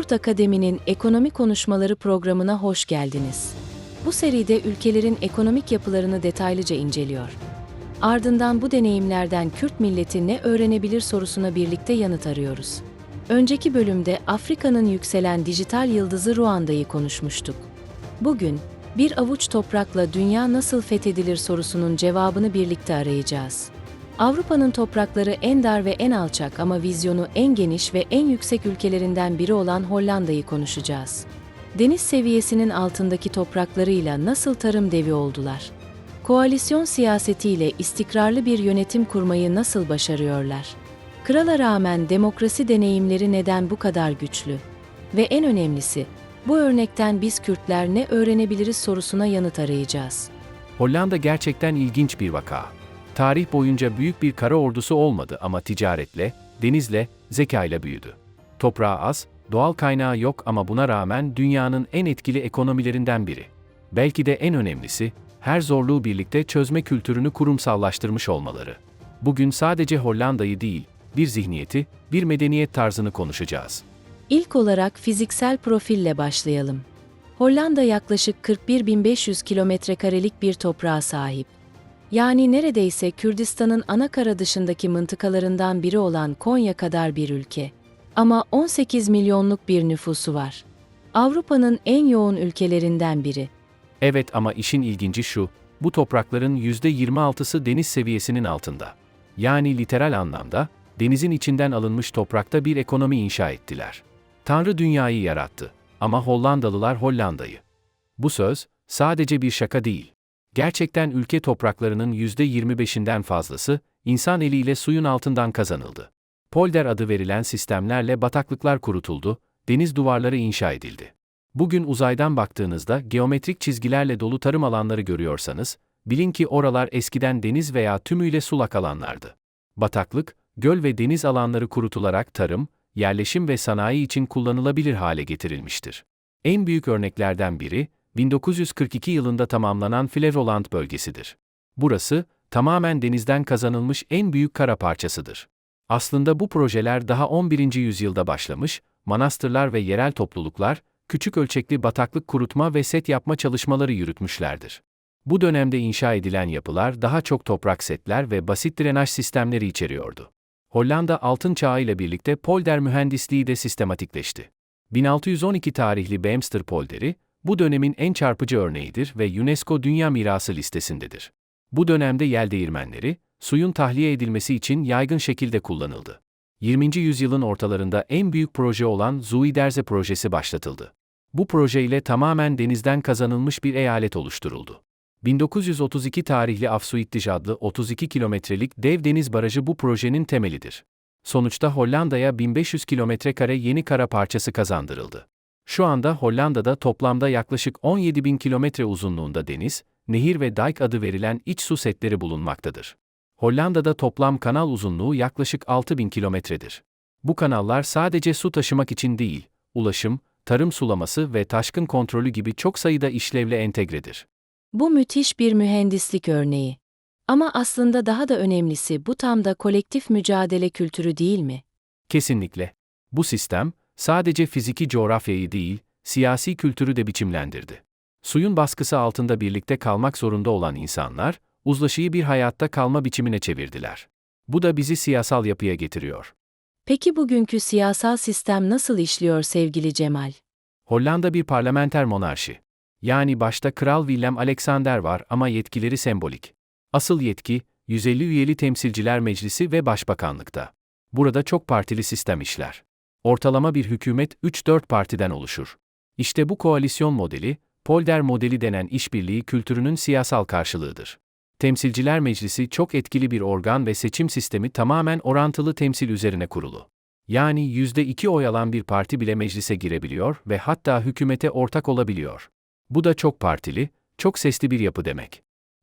Pakurt Akademi'nin Ekonomi Konuşmaları programına hoş geldiniz. Bu seride ülkelerin ekonomik yapılarını detaylıca inceliyor. Ardından bu deneyimlerden Kürt milleti ne öğrenebilir sorusuna birlikte yanıt arıyoruz. Önceki bölümde Afrika'nın yükselen dijital yıldızı Ruanda'yı konuşmuştuk. Bugün, bir avuç toprakla dünya nasıl fethedilir sorusunun cevabını birlikte arayacağız. Avrupa'nın toprakları en dar ve en alçak ama vizyonu en geniş ve en yüksek ülkelerinden biri olan Hollanda'yı konuşacağız. Deniz seviyesinin altındaki topraklarıyla nasıl tarım devi oldular? Koalisyon siyasetiyle istikrarlı bir yönetim kurmayı nasıl başarıyorlar? Krala rağmen demokrasi deneyimleri neden bu kadar güçlü? Ve en önemlisi, bu örnekten biz Kürtler ne öğrenebiliriz sorusuna yanıt arayacağız. Hollanda gerçekten ilginç bir vaka. Tarih boyunca büyük bir kara ordusu olmadı ama ticaretle, denizle, zekayla büyüdü. Toprağı az, doğal kaynağı yok ama buna rağmen dünyanın en etkili ekonomilerinden biri. Belki de en önemlisi, her zorluğu birlikte çözme kültürünü kurumsallaştırmış olmaları. Bugün sadece Hollanda'yı değil, bir zihniyeti, bir medeniyet tarzını konuşacağız. İlk olarak fiziksel profille başlayalım. Hollanda yaklaşık 41.500 kilometrekarelik bir toprağa sahip. Yani neredeyse Kürdistan'ın ana kara dışındaki mıntıkalarından biri olan Konya kadar bir ülke. Ama 18 milyonluk bir nüfusu var. Avrupa'nın en yoğun ülkelerinden biri. Evet ama işin ilginci şu, bu toprakların %26'sı deniz seviyesinin altında. Yani literal anlamda, denizin içinden alınmış toprakta bir ekonomi inşa ettiler. Tanrı dünyayı yarattı ama Hollandalılar Hollanda'yı. Bu söz, sadece bir şaka değil. Gerçekten ülke topraklarının %25'inden fazlası, insan eliyle suyun altından kazanıldı. Polder adı verilen sistemlerle bataklıklar kurutuldu, deniz duvarları inşa edildi. Bugün uzaydan baktığınızda geometrik çizgilerle dolu tarım alanları görüyorsanız, bilin ki oralar eskiden deniz veya tümüyle sulak alanlardı. Bataklık, göl ve deniz alanları kurutularak tarım, yerleşim ve sanayi için kullanılabilir hale getirilmiştir. En büyük örneklerden biri, 1942 yılında tamamlanan Flevoland bölgesidir. Burası, tamamen denizden kazanılmış en büyük kara parçasıdır. Aslında bu projeler daha 11. yüzyılda başlamış, manastırlar ve yerel topluluklar, küçük ölçekli bataklık kurutma ve set yapma çalışmaları yürütmüşlerdir. Bu dönemde inşa edilen yapılar daha çok toprak setler ve basit drenaj sistemleri içeriyordu. Hollanda Altın Çağı ile birlikte polder mühendisliği de sistematikleşti. 1612 tarihli Beemster polderi, bu dönemin en çarpıcı örneğidir ve UNESCO Dünya Mirası listesindedir. Bu dönemde yel değirmenleri, suyun tahliye edilmesi için yaygın şekilde kullanıldı. 20. yüzyılın ortalarında en büyük proje olan Zuiderze projesi başlatıldı. Bu proje ile tamamen denizden kazanılmış bir eyalet oluşturuldu. 1932 tarihli Afsuitdij adlı 32 kilometrelik dev deniz barajı bu projenin temelidir. Sonuçta Hollanda'ya 1500 kilometre kare yeni kara parçası kazandırıldı. Şu anda Hollanda'da toplamda yaklaşık 17.000 kilometre uzunluğunda deniz, nehir ve dike adı verilen iç su setleri bulunmaktadır. Hollanda'da toplam kanal uzunluğu yaklaşık 6000 kilometredir. Bu kanallar sadece su taşımak için değil, ulaşım, tarım sulaması ve taşkın kontrolü gibi çok sayıda işlevle entegredir. Bu müthiş bir mühendislik örneği. Ama aslında daha da önemlisi bu tam da kolektif mücadele kültürü değil mi? Kesinlikle. Bu sistem, sadece fiziki coğrafyayı değil, siyasi kültürü de biçimlendirdi. Suyun baskısı altında birlikte kalmak zorunda olan insanlar, uzlaşıyı bir hayatta kalma biçimine çevirdiler. Bu da bizi siyasal yapıya getiriyor. Peki bugünkü siyasal sistem nasıl işliyor sevgili Cemal? Hollanda bir parlamenter monarşi. Yani başta Kral Willem Alexander var ama yetkileri sembolik. Asıl yetki, 150 üyeli temsilciler meclisi ve başbakanlıkta. Burada çok partili sistem işler. Ortalama bir hükümet 3-4 partiden oluşur. İşte bu koalisyon modeli, Polder modeli denen işbirliği kültürünün siyasal karşılığıdır. Temsilciler Meclisi çok etkili bir organ ve seçim sistemi tamamen orantılı temsil üzerine kurulu. Yani %2 oy alan bir parti bile meclise girebiliyor ve hatta hükümete ortak olabiliyor. Bu da çok partili, çok sesli bir yapı demek.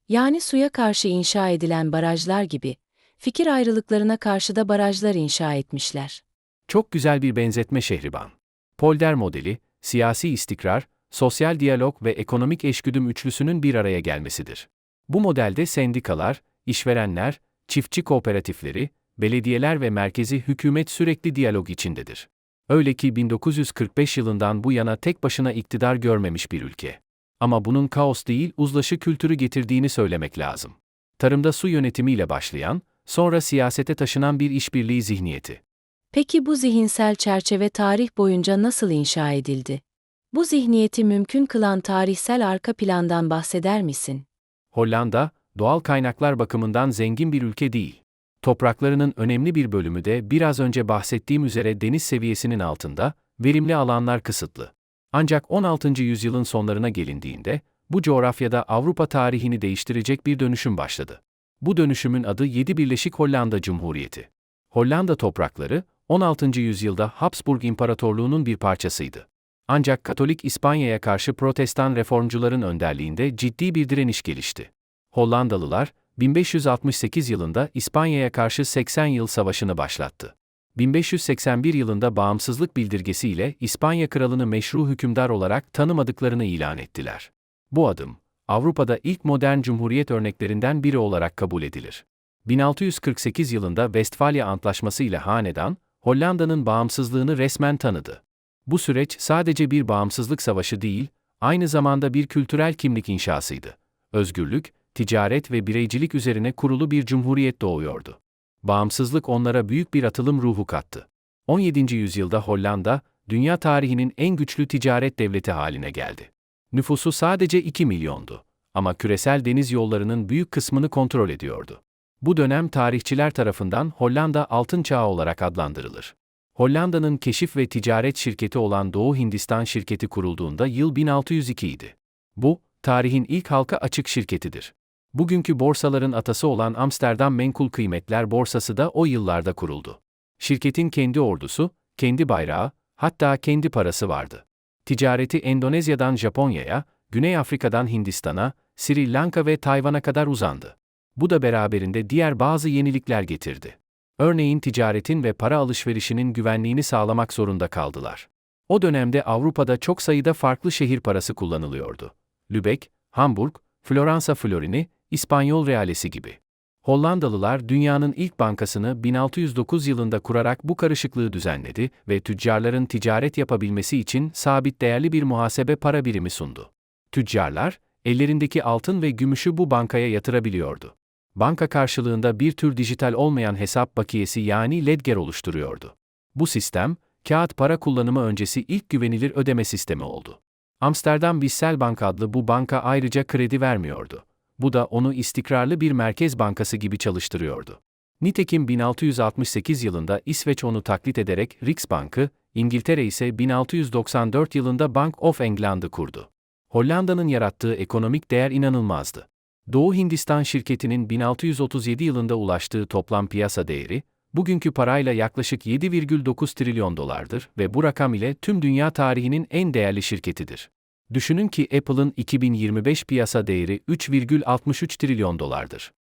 Yani suya karşı inşa edilen barajlar gibi, fikir ayrılıklarına karşı da barajlar inşa etmişler. Çok güzel bir benzetme Şehriban. Polder modeli, siyasi istikrar, sosyal diyalog ve ekonomik eşgüdüm üçlüsünün bir araya gelmesidir. Bu modelde sendikalar, işverenler, çiftçi kooperatifleri, belediyeler ve merkezi hükümet sürekli diyalog içindedir. Öyle ki 1945 yılından bu yana tek başına iktidar görmemiş bir ülke. Ama bunun kaos değil, uzlaşı kültürü getirdiğini söylemek lazım. Tarımda su yönetimiyle başlayan, sonra siyasete taşınan bir işbirliği zihniyeti. Peki bu zihinsel çerçeve tarih boyunca nasıl inşa edildi? Bu zihniyeti mümkün kılan tarihsel arka plandan bahseder misin? Hollanda, doğal kaynaklar bakımından zengin bir ülke değil. Topraklarının önemli bir bölümü de biraz önce bahsettiğim üzere deniz seviyesinin altında, verimli alanlar kısıtlı. Ancak 16. yüzyılın sonlarına gelindiğinde, bu coğrafyada Avrupa tarihini değiştirecek bir dönüşüm başladı. Bu dönüşümün adı 7 Birleşik Hollanda Cumhuriyeti. Hollanda toprakları, 16. yüzyılda Habsburg İmparatorluğu'nun bir parçasıydı. Ancak Katolik İspanya'ya karşı Protestan reformcuların önderliğinde ciddi bir direniş gelişti. Hollandalılar, 1568 yılında İspanya'ya karşı 80 yıl savaşını başlattı. 1581 yılında bağımsızlık bildirgesiyle İspanya kralını meşru hükümdar olarak tanımadıklarını ilan ettiler. Bu adım, Avrupa'da ilk modern cumhuriyet örneklerinden biri olarak kabul edilir. 1648 yılında Westfalia Antlaşması ile hanedan, Hollanda'nın bağımsızlığını resmen tanıdı. Bu süreç sadece bir bağımsızlık savaşı değil, aynı zamanda bir kültürel kimlik inşasıydı. Özgürlük, ticaret ve bireycilik üzerine kurulu bir cumhuriyet doğuyordu. Bağımsızlık onlara büyük bir atılım ruhu kattı. 17. yüzyılda Hollanda, dünya tarihinin en güçlü ticaret devleti haline geldi. Nüfusu sadece 2 milyondu ama küresel deniz yollarının büyük kısmını kontrol ediyordu. Bu dönem tarihçiler tarafından Hollanda Altın Çağı olarak adlandırılır. Hollanda'nın keşif ve ticaret şirketi olan Doğu Hindistan şirketi kurulduğunda yıl 1602 idi. Bu, tarihin ilk halka açık şirketidir. Bugünkü borsaların atası olan Amsterdam Menkul Kıymetler Borsası da o yıllarda kuruldu. Şirketin kendi ordusu, kendi bayrağı, hatta kendi parası vardı. Ticareti Endonezya'dan Japonya'ya, Güney Afrika'dan Hindistan'a, Sri Lanka ve Tayvan'a kadar uzandı. Bu da beraberinde diğer bazı yenilikler getirdi. Örneğin ticaretin ve para alışverişinin güvenliğini sağlamak zorunda kaldılar. O dönemde Avrupa'da çok sayıda farklı şehir parası kullanılıyordu. Lübeck, Hamburg, Floransa florini, İspanyol realesi gibi. Hollandalılar dünyanın ilk bankasını 1609 yılında kurarak bu karışıklığı düzenledi ve tüccarların ticaret yapabilmesi için sabit değerli bir muhasebe para birimi sundu. Tüccarlar, ellerindeki altın ve gümüşü bu bankaya yatırabiliyordu. Banka karşılığında bir tür dijital olmayan hesap bakiyesi yani ledger oluşturuyordu. Bu sistem, kağıt para kullanımı öncesi ilk güvenilir ödeme sistemi oldu. Amsterdam Wisselbank adlı bu banka ayrıca kredi vermiyordu. Bu da onu istikrarlı bir merkez bankası gibi çalıştırıyordu. Nitekim 1668 yılında İsveç onu taklit ederek Riksbank'ı, İngiltere ise 1694 yılında Bank of England'ı kurdu. Hollanda'nın yarattığı ekonomik değer inanılmazdı. Doğu Hindistan şirketinin 1637 yılında ulaştığı toplam piyasa değeri, bugünkü parayla yaklaşık 7,9 trilyon dolardır ve bu rakam ile tüm dünya tarihinin en değerli şirketidir. Düşünün ki Apple'ın 2025 piyasa değeri 3,63 trilyon dolardır.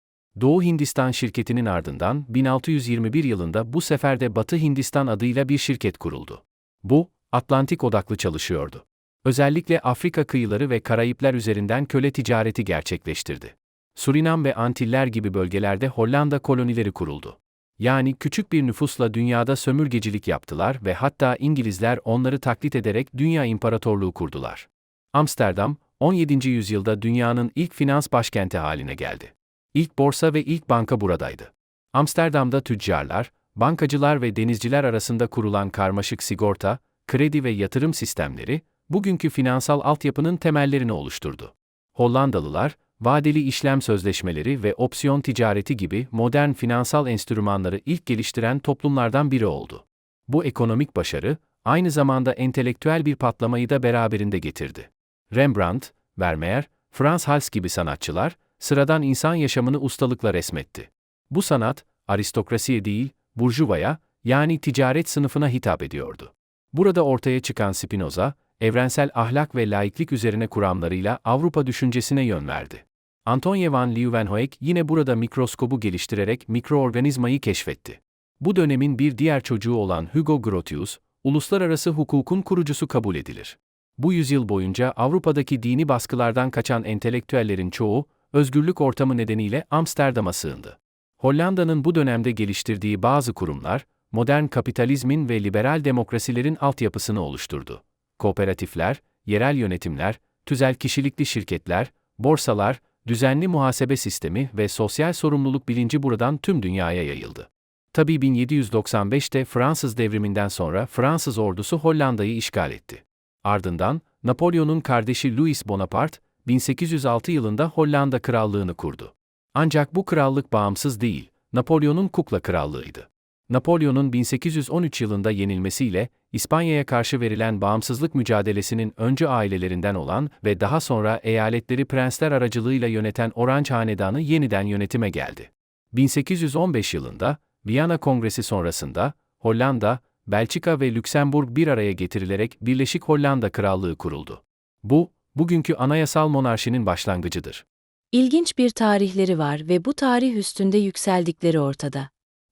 Doğu Hindistan şirketinin ardından 1621 yılında bu sefer de Batı Hindistan adıyla bir şirket kuruldu. Bu, Atlantik odaklı çalışıyordu. Özellikle Afrika kıyıları ve Karayipler üzerinden köle ticareti gerçekleştirdi. Surinam ve Antiller gibi bölgelerde Hollanda kolonileri kuruldu. Yani küçük bir nüfusla dünyada sömürgecilik yaptılar ve hatta İngilizler onları taklit ederek dünya imparatorluğu kurdular. Amsterdam, 17. yüzyılda dünyanın ilk finans başkenti haline geldi. İlk borsa ve ilk banka buradaydı. Amsterdam'da tüccarlar, bankacılar ve denizciler arasında kurulan karmaşık sigorta, kredi ve yatırım sistemleri, bugünkü finansal altyapının temellerini oluşturdu. Hollandalılar, vadeli işlem sözleşmeleri ve opsiyon ticareti gibi modern finansal enstrümanları ilk geliştiren toplumlardan biri oldu. Bu ekonomik başarı, aynı zamanda entelektüel bir patlamayı da beraberinde getirdi. Rembrandt, Vermeer, Frans Hals gibi sanatçılar, sıradan insan yaşamını ustalıkla resmetti. Bu sanat, aristokrasiye değil, burjuvaya, yani ticaret sınıfına hitap ediyordu. Burada ortaya çıkan Spinoza, evrensel ahlak ve laiklik üzerine kuramlarıyla Avrupa düşüncesine yön verdi. Antoine van Leeuwenhoek yine burada mikroskobu geliştirerek mikroorganizmayı keşfetti. Bu dönemin bir diğer çocuğu olan Hugo Grotius, uluslararası hukukun kurucusu kabul edilir. Bu yüzyıl boyunca Avrupa'daki dini baskılardan kaçan entelektüellerin çoğu, özgürlük ortamı nedeniyle Amsterdam'a sığındı. Hollanda'nın bu dönemde geliştirdiği bazı kurumlar, modern kapitalizmin ve liberal demokrasilerin altyapısını oluşturdu. Kooperatifler, yerel yönetimler, tüzel kişilikli şirketler, borsalar, düzenli muhasebe sistemi ve sosyal sorumluluk bilinci buradan tüm dünyaya yayıldı. Tabii 1795'te Fransız devriminden sonra Fransız ordusu Hollanda'yı işgal etti. Ardından Napolyon'un kardeşi Louis Bonaparte 1806 yılında Hollanda krallığını kurdu. Ancak bu krallık bağımsız değil, Napolyon'un kukla krallığıydı. Napolyon'un 1813 yılında yenilmesiyle İspanya'ya karşı verilen bağımsızlık mücadelesinin öncü ailelerinden olan ve daha sonra eyaletleri prensler aracılığıyla yöneten Orange Hanedanı yeniden yönetime geldi. 1815 yılında Viyana Kongresi sonrasında Hollanda, Belçika ve Lüksemburg bir araya getirilerek Birleşik Hollanda Krallığı kuruldu. Bu, bugünkü anayasal monarşinin başlangıcıdır. İlginç bir tarihleri var ve bu tarih üstünde yükseldikleri ortada.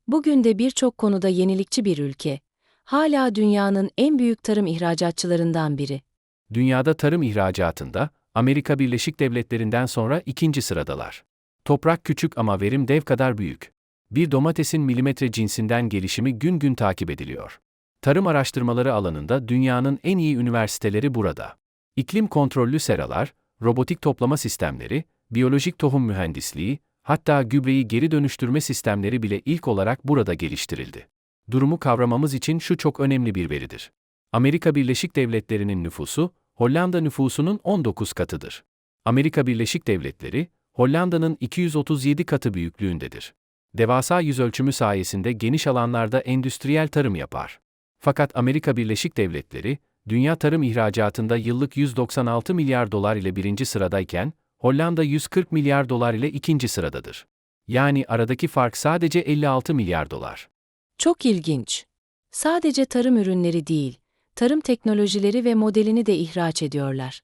Bugün de birçok konuda yenilikçi bir ülke. Hala dünyanın en büyük tarım ihracatçılarından biri. Dünyada tarım ihracatında Amerika Birleşik Devletleri'nden sonra ikinci sıradalar. Toprak küçük ama verim dev kadar büyük. Bir domatesin milimetre cinsinden gelişimi gün gün takip ediliyor. Tarım araştırmaları alanında dünyanın en iyi üniversiteleri burada. İklim kontrollü seralar, robotik toplama sistemleri, biyolojik tohum mühendisliği, hatta gübreyi geri dönüştürme sistemleri bile ilk olarak burada geliştirildi. Durumu kavramamız için şu çok önemli bir veridir. Amerika Birleşik Devletleri'nin nüfusu, Hollanda nüfusunun 19 katıdır. Amerika Birleşik Devletleri, Hollanda'nın 237 katı büyüklüğündedir. Devasa yüzölçümü sayesinde geniş alanlarda endüstriyel tarım yapar. Fakat Amerika Birleşik Devletleri, dünya tarım ihracatında yıllık 196 milyar dolar ile birinci sıradayken, Hollanda 140 milyar dolar ile ikinci sıradadır. Yani aradaki fark sadece 56 milyar dolar. Çok ilginç. Sadece tarım ürünleri değil, tarım teknolojileri ve modelini de ihraç ediyorlar.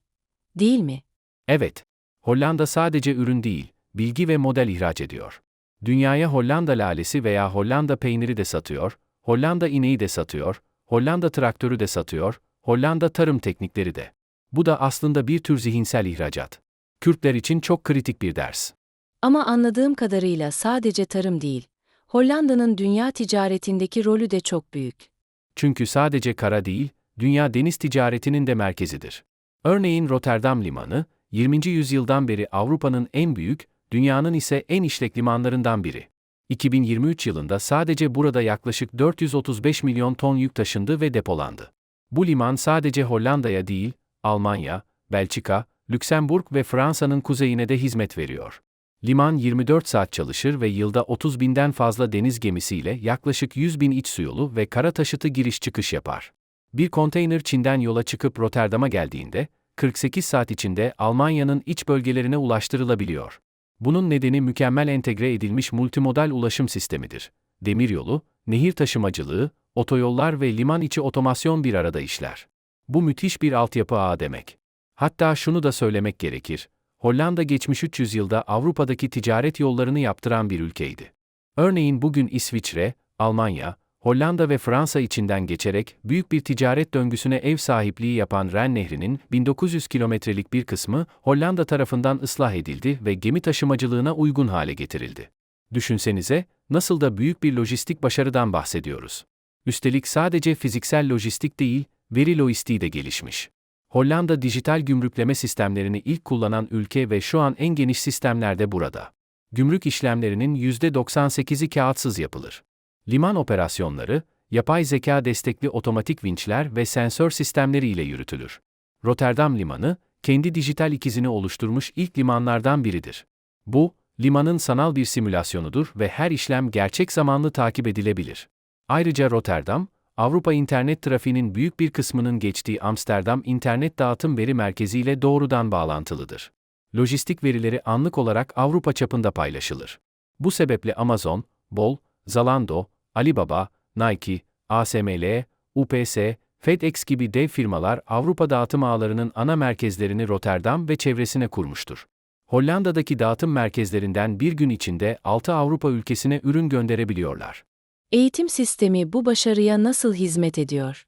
Değil mi? Evet, Hollanda sadece ürün değil, bilgi ve model ihraç ediyor. Dünyaya Hollanda lalesi veya Hollanda peyniri de satıyor, Hollanda ineği de satıyor, Hollanda traktörü de satıyor, Hollanda tarım teknikleri de. Bu da aslında bir tür zihinsel ihracat. Kürtler için çok kritik bir ders. Ama anladığım kadarıyla sadece tarım değil, Hollanda'nın dünya ticaretindeki rolü de çok büyük. Çünkü sadece kara değil, dünya deniz ticaretinin de merkezidir. Örneğin Rotterdam Limanı, 20. yüzyıldan beri Avrupa'nın en büyük, dünyanın ise en işlek limanlarından biri. 2023 yılında sadece burada yaklaşık 435 milyon ton yük taşındı ve depolandı. Bu liman sadece Hollanda'ya değil, Almanya, Belçika, Lüksemburg ve Fransa'nın kuzeyine de hizmet veriyor. Liman 24 saat çalışır ve yılda 30 binden fazla deniz gemisiyle yaklaşık 100 bin iç su yolu ve kara taşıtı giriş çıkış yapar. Bir konteyner Çin'den yola çıkıp Rotterdam'a geldiğinde, 48 saat içinde Almanya'nın iç bölgelerine ulaştırılabiliyor. Bunun nedeni mükemmel entegre edilmiş multimodal ulaşım sistemidir. Demiryolu, nehir taşımacılığı, otoyollar ve liman içi otomasyon bir arada işler. Bu müthiş bir altyapı ağı demek. Hatta şunu da söylemek gerekir. Hollanda geçmiş 300 yılda Avrupa'daki ticaret yollarını yaptıran bir ülkeydi. Örneğin bugün İsviçre, Almanya, Hollanda ve Fransa içinden geçerek büyük bir ticaret döngüsüne ev sahipliği yapan Ren Nehri'nin 1900 kilometrelik bir kısmı Hollanda tarafından ıslah edildi ve gemi taşımacılığına uygun hale getirildi. Düşünsenize, nasıl da büyük bir lojistik başarıdan bahsediyoruz. Üstelik sadece fiziksel lojistik değil, veri lojistiği de gelişmiş. Hollanda dijital gümrükleme sistemlerini ilk kullanan ülke ve şu an en geniş sistemler de burada. Gümrük işlemlerinin %98'i kağıtsız yapılır. Liman operasyonları, yapay zeka destekli otomatik vinçler ve sensör sistemleri ile yürütülür. Rotterdam Limanı, kendi dijital ikizini oluşturmuş ilk limanlardan biridir. Bu, limanın sanal bir simülasyonudur ve her işlem gerçek zamanlı takip edilebilir. Ayrıca Rotterdam, Avrupa internet trafiğinin büyük bir kısmının geçtiği Amsterdam İnternet Dağıtım Veri Merkezi ile doğrudan bağlantılıdır. Lojistik verileri anlık olarak Avrupa çapında paylaşılır. Bu sebeple Amazon, Bol, Zalando, Alibaba, Nike, ASML, UPS, FedEx gibi dev firmalar Avrupa dağıtım ağlarının ana merkezlerini Rotterdam ve çevresine kurmuştur. Hollanda'daki dağıtım merkezlerinden bir gün içinde 6 Avrupa ülkesine ürün gönderebiliyorlar. Eğitim sistemi bu başarıya nasıl hizmet ediyor?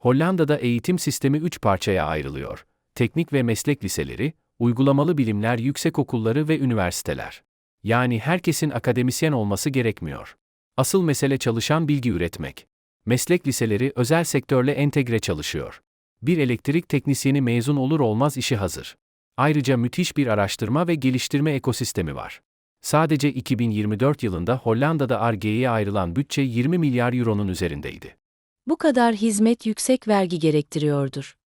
Hollanda'da eğitim sistemi 3 parçaya ayrılıyor. Teknik ve meslek liseleri, uygulamalı bilimler yüksekokulları ve üniversiteler. Yani herkesin akademisyen olması gerekmiyor. Asıl mesele çalışan bilgi üretmek. Meslek liseleri özel sektörle entegre çalışıyor. Bir elektrik teknisyeni mezun olur olmaz işi hazır. Ayrıca müthiş bir araştırma ve geliştirme ekosistemi var. Sadece 2024 yılında Hollanda'da Ar-Ge'ye ayrılan bütçe 20 milyar euronun üzerindeydi. Bu kadar hizmet yüksek vergi gerektiriyordur.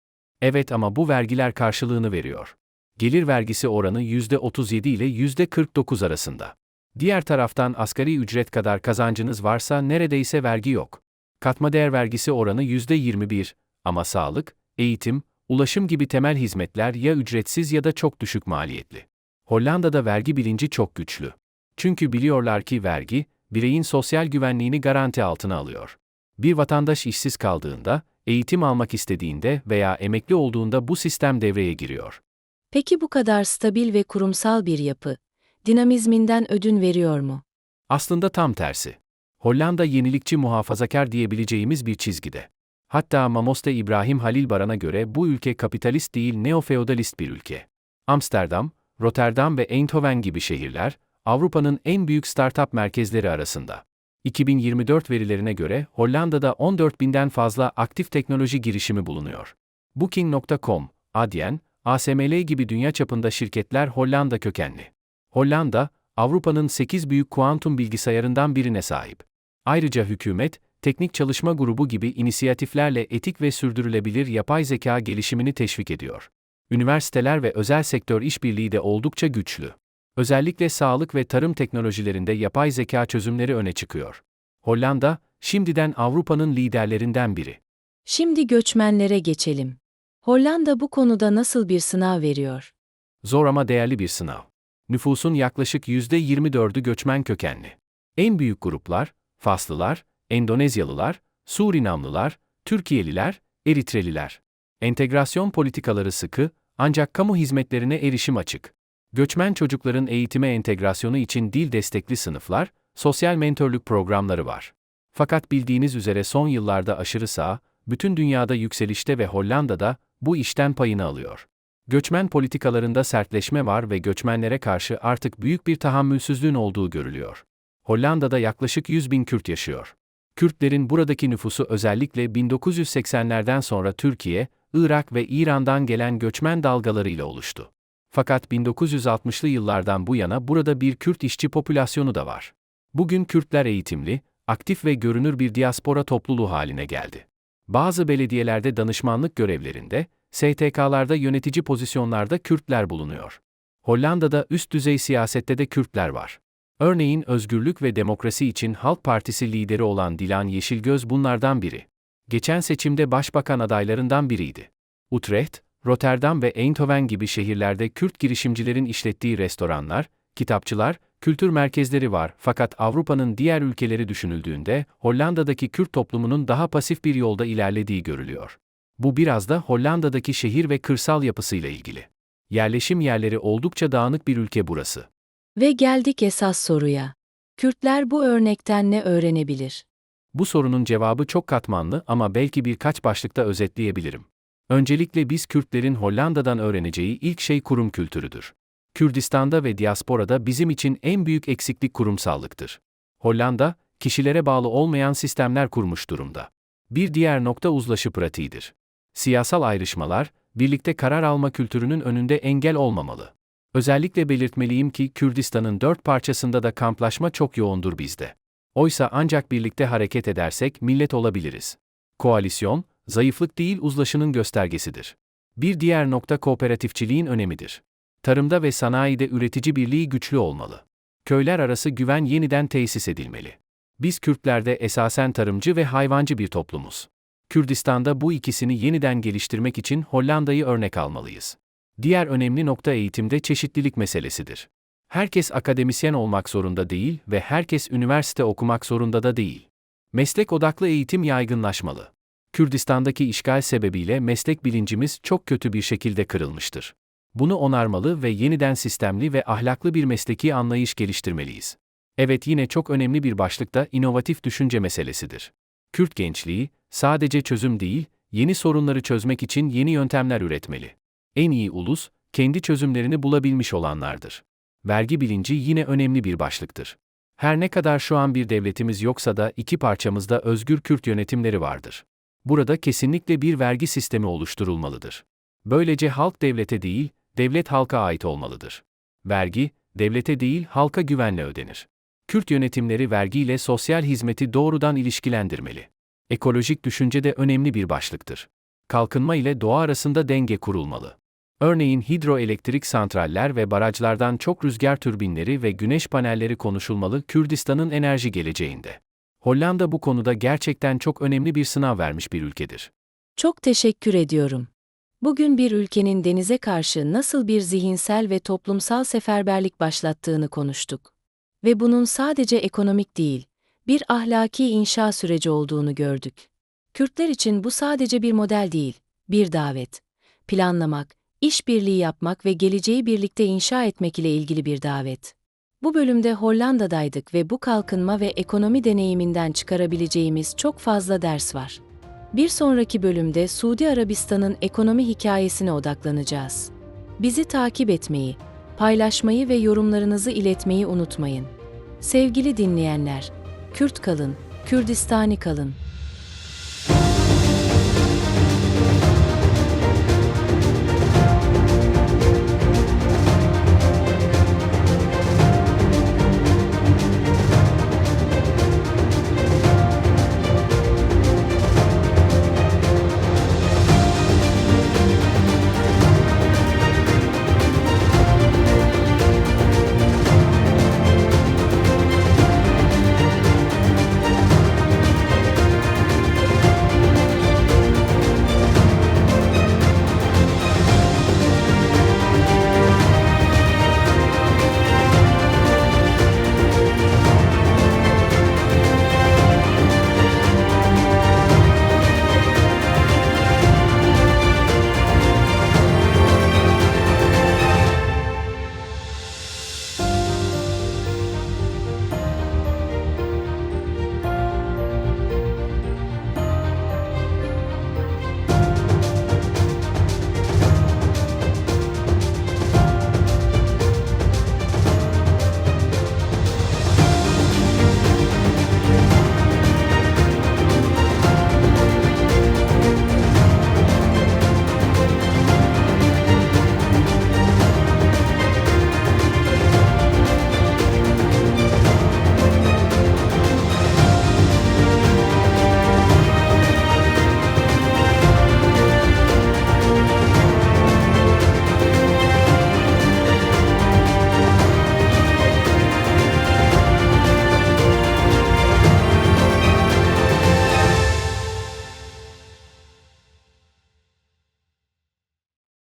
Evet ama bu vergiler karşılığını veriyor. Gelir vergisi oranı %37 ile %49 arasında. Diğer taraftan asgari ücret kadar kazancınız varsa neredeyse vergi yok. Katma değer vergisi oranı %21 ama sağlık, eğitim, ulaşım gibi temel hizmetler ya ücretsiz ya da çok düşük maliyetli. Hollanda'da vergi bilinci çok güçlü. Çünkü biliyorlar ki vergi, bireyin sosyal güvenliğini garanti altına alıyor. Bir vatandaş işsiz kaldığında, eğitim almak istediğinde veya emekli olduğunda bu sistem devreye giriyor. Peki bu kadar stabil ve kurumsal bir yapı, dinamizminden ödün veriyor mu? Aslında tam tersi. Hollanda yenilikçi muhafazakar diyebileceğimiz bir çizgide. Hatta Mamoste İbrahim Halil Baran'a göre bu ülke kapitalist değil neofeodalist bir ülke. Amsterdam, Rotterdam ve Eindhoven gibi şehirler, Avrupa'nın en büyük startup merkezleri arasında. 2024 verilerine göre Hollanda'da 14 binden fazla aktif teknoloji girişimi bulunuyor. Booking.com, Adyen, ASML gibi dünya çapında şirketler Hollanda kökenli. Hollanda, Avrupa'nın 8 büyük kuantum bilgisayarından birine sahip. Ayrıca hükümet, teknik çalışma grubu gibi inisiyatiflerle etik ve sürdürülebilir yapay zeka gelişimini teşvik ediyor. Üniversiteler ve özel sektör işbirliği de oldukça güçlü. Özellikle sağlık ve tarım teknolojilerinde yapay zeka çözümleri öne çıkıyor. Hollanda, şimdiden Avrupa'nın liderlerinden biri. Şimdi göçmenlere geçelim. Hollanda bu konuda nasıl bir sınav veriyor? Zor ama değerli bir sınav. Nüfusun yaklaşık %24'ü göçmen kökenli. En büyük gruplar, Faslılar, Endonezyalılar, Surinamlılar, Türkiyeliler, Eritreliler. Entegrasyon politikaları sıkı, ancak kamu hizmetlerine erişim açık. Göçmen çocukların eğitime entegrasyonu için dil destekli sınıflar, sosyal mentörlük programları var. Fakat bildiğiniz üzere son yıllarda aşırı sağ, bütün dünyada yükselişte ve Hollanda'da bu işten payını alıyor. Göçmen politikalarında sertleşme var ve göçmenlere karşı artık büyük bir tahammülsüzlüğün olduğu görülüyor. Hollanda'da yaklaşık 100 bin Kürt yaşıyor. Kürtlerin buradaki nüfusu özellikle 1980'lerden sonra Türkiye, Irak ve İran'dan gelen göçmen dalgalarıyla oluştu. Fakat 1960'lı yıllardan bu yana burada bir Kürt işçi popülasyonu da var. Bugün Kürtler eğitimli, aktif ve görünür bir diaspora topluluğu haline geldi. Bazı belediyelerde danışmanlık görevlerinde, STK'larda yönetici pozisyonlarda Kürtler bulunuyor. Hollanda'da üst düzey siyasette de Kürtler var. Örneğin Özgürlük ve Demokrasi için Halk Partisi lideri olan Dilan Yeşilgöz bunlardan biri. Geçen seçimde başbakan adaylarından biriydi. Utrecht, Rotterdam ve Eindhoven gibi şehirlerde Kürt girişimcilerin işlettiği restoranlar, kitapçılar, kültür merkezleri var fakat Avrupa'nın diğer ülkeleri düşünüldüğünde Hollanda'daki Kürt toplumunun daha pasif bir yolda ilerlediği görülüyor. Bu biraz da Hollanda'daki şehir ve kırsal yapısıyla ilgili. Yerleşim yerleri oldukça dağınık bir ülke burası. Ve geldik esas soruya. Kürtler bu örnekten ne öğrenebilir? Bu sorunun cevabı çok katmanlı ama belki birkaç başlıkta özetleyebilirim. Öncelikle biz Kürtlerin Hollanda'dan öğreneceği ilk şey kurum kültürüdür. Kürdistan'da ve diasporada bizim için en büyük eksiklik kurumsallıktır. Hollanda, kişilere bağlı olmayan sistemler kurmuş durumda. Bir diğer nokta uzlaşı pratiğidir. Siyasal ayrışmalar, birlikte karar alma kültürünün önünde engel olmamalı. Özellikle belirtmeliyim ki Kürdistan'ın dört parçasında da kamplaşma çok yoğundur bizde. Oysa ancak birlikte hareket edersek millet olabiliriz. Koalisyon, zayıflık değil uzlaşının göstergesidir. Bir diğer nokta kooperatifçiliğin önemidir. Tarımda ve sanayide üretici birliği güçlü olmalı. Köyler arası güven yeniden tesis edilmeli. Biz Kürtlerde esasen tarımcı ve hayvancı bir toplumuz. Kürdistan'da bu ikisini yeniden geliştirmek için Hollanda'yı örnek almalıyız. Diğer önemli nokta eğitimde çeşitlilik meselesidir. Herkes akademisyen olmak zorunda değil ve herkes üniversite okumak zorunda da değil. Meslek odaklı eğitim yaygınlaşmalı. Kürdistan'daki işgal sebebiyle meslek bilincimiz çok kötü bir şekilde kırılmıştır. Bunu onarmalı ve yeniden sistemli ve ahlaklı bir mesleki anlayış geliştirmeliyiz. Evet yine çok önemli bir başlık da inovatif düşünce meselesidir. Kürt gençliği, sadece çözüm değil, yeni sorunları çözmek için yeni yöntemler üretmeli. En iyi ulus, kendi çözümlerini bulabilmiş olanlardır. Vergi bilinci yine önemli bir başlıktır. Her ne kadar şu an bir devletimiz yoksa da iki parçamızda özgür Kürt yönetimleri vardır. Burada kesinlikle bir vergi sistemi oluşturulmalıdır. Böylece halk devlete değil, devlet halka ait olmalıdır. Vergi, devlete değil halka güvenle ödenir. Kürt yönetimleri vergiyle sosyal hizmeti doğrudan ilişkilendirmeli. Ekolojik düşünce de önemli bir başlıktır. Kalkınma ile doğa arasında denge kurulmalı. Örneğin hidroelektrik santraller ve barajlardan çok rüzgar türbinleri ve güneş panelleri konuşulmalı Kürdistan'ın enerji geleceğinde. Hollanda bu konuda gerçekten çok önemli bir sınav vermiş bir ülkedir. Çok teşekkür ediyorum. Bugün bir ülkenin denize karşı nasıl bir zihinsel ve toplumsal seferberlik başlattığını konuştuk. Ve bunun sadece ekonomik değil, bir ahlaki inşa süreci olduğunu gördük. Kürtler için bu sadece bir model değil, bir davet. Planlamak, işbirliği yapmak ve geleceği birlikte inşa etmek ile ilgili bir davet. Bu bölümde Hollanda'daydık ve bu kalkınma ve ekonomi deneyiminden çıkarabileceğimiz çok fazla ders var. Bir sonraki bölümde Suudi Arabistan'ın ekonomi hikayesine odaklanacağız. Bizi takip etmeyi, paylaşmayı ve yorumlarınızı iletmeyi unutmayın. Sevgili dinleyenler, Kürt kalın, Kürdistani kalın.